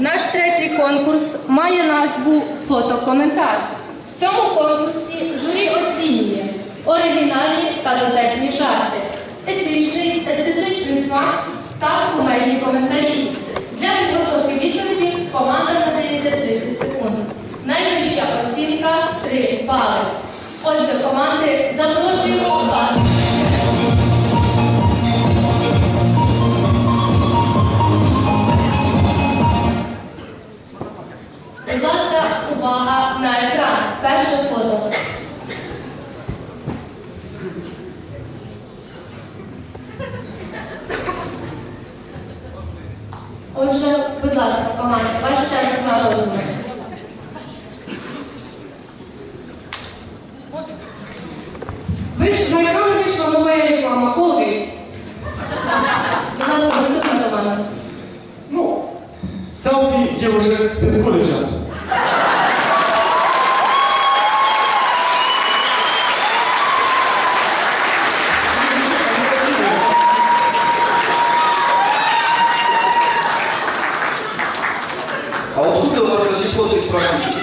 Наш третій конкурс має назву Фотокоментар. В цьому конкурсі журі оцінює оригінальні та дотепні жарти, етичний, естетичний смак та кумедні коментарі. Для підготовки відповіді команда надається 30 секунд. Найвища оцінка 3 бали. Отже, команди запрошуємо вас. Ласка, команда, ваш час на розум. Ви ж на екран вийшла нова реклама Colgate. Будь ласка, наступна команда. Ну, селфи девушек с педколледжа. А откуда у число из практики?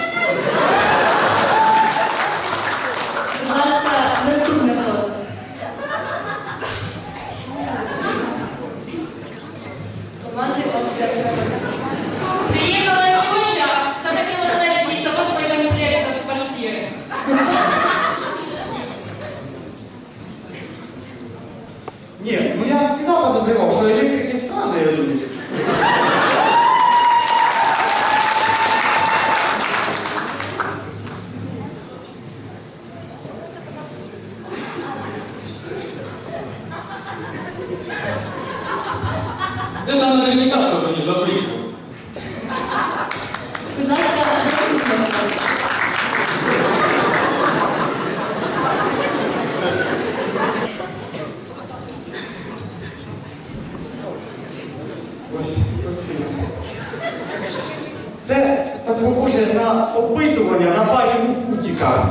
Ласка, наступне фото. Команди ваша. Приехала теща, захотела ставить ей запасной комплект от квартиры. Нет, ну я всегда подозревал, что электрики странные люди. Да там наверняка что-то не запрыгнуло. Це так похоже на опитування на базі Путіка.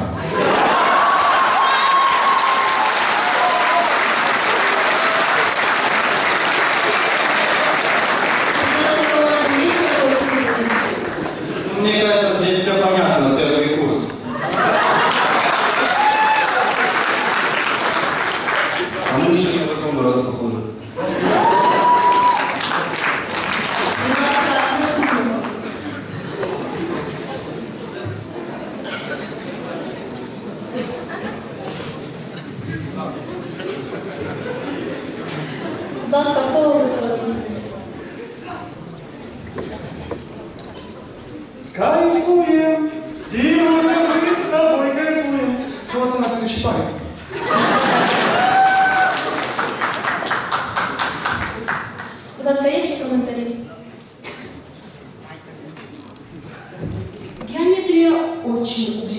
Будь ласка, кого ви фотографуєте? Кайфуем, сегодня мы с тобой кайфуем. Ну вот она все читает. Будь ласка, є ще коментарі? Геометрия очень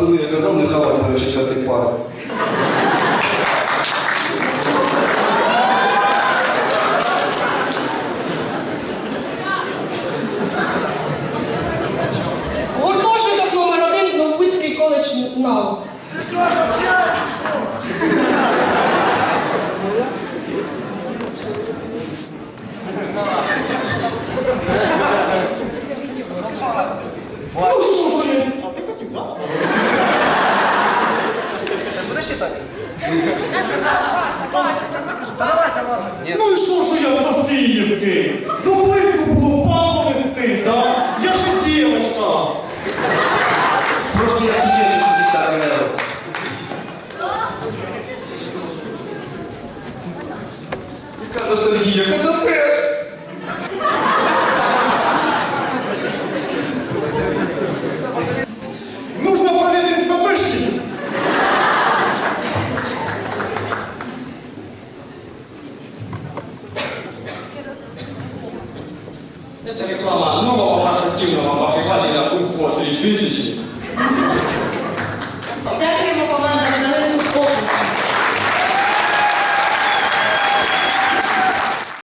Пацаны, я казал не хавать на четвертой ностальгія, коли ти? Нужно проверить бабышки. Это реклама нового портативного обогревателя UFO 3000.